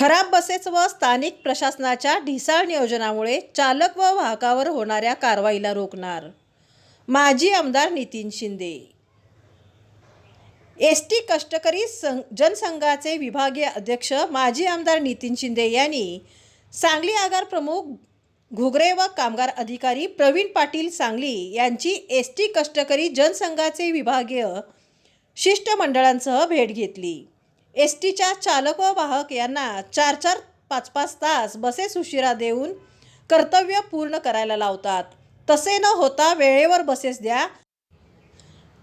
खराब बसेस व स्थानिक प्रशासनाच्या ढिसाळ नियोजनामुळे चालक व वाहकावर होणाऱ्या कारवाईला रोखणार. माजी आमदार नितीन शिंदे. एस टी कष्टकरी सं जनसंघाचे विभागीय अध्यक्ष माजी आमदार नितीन शिंदे यांनी सांगली आगार प्रमुख घुगरे व कामगार अधिकारी प्रवीण पाटील सांगली यांची एस टी कष्टकरी जनसंघाचे विभागीय शिष्टमंडळांसह भेट घेतली. एस टीच्या चालक व वाहक यांना चार चार पाच पाच तास बसेस उशिरा देऊन कर्तव्य पूर्ण करायला लावतात. तसे न होता वेळेवर बसेस द्या.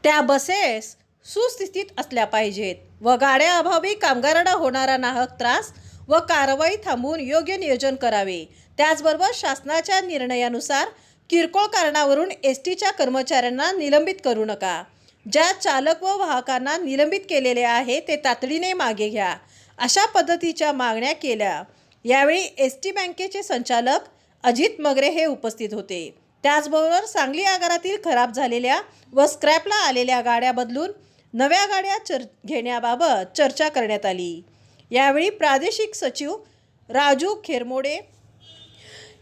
त्या बसेस सुस्थितीत असल्या पाहिजेत व गाड्याअभावी कामगारांना होणारा नाहक त्रास व कारवाई थांबवून योग्य नियोजन करावे. त्याचबरोबर शासनाच्या निर्णयानुसार किरकोळ कारणावरून एस टीच्या कर्मचाऱ्यांना निलंबित करू नका. ज्या चालक व वाहकांना निलंबित केलेले आहे ते तातडीने मागे घ्या. अशा पद्धतीच्या मागण्या केल्या. यावेळी एस टी बँकेचे संचालक अजित मगरे हे उपस्थित होते. त्याचबरोबर सांगली आगारातील खराब झालेल्या व स्क्रॅपला आलेल्या गाड्या बदलून नव्या गाड्या चर घेण्याबाबत चर्चा करण्यात आली. यावेळी प्रादेशिक सचिव राजू खेरमोडे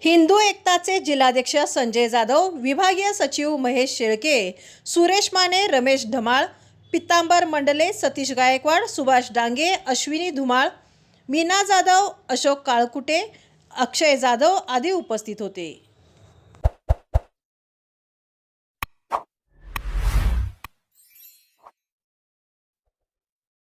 हिंदू एकताचे जिल्हाध्यक्ष संजय जाधव विभागीय सचिव महेश शेळके सुरेश माने रमेश धमाळ पित्तांबर मंडले सतीश गायकवाड सुभाष डांगे अश्विनी धुमाळ मीना जाधव अशोक काळकुटे अक्षय जाधव आदी उपस्थित होते.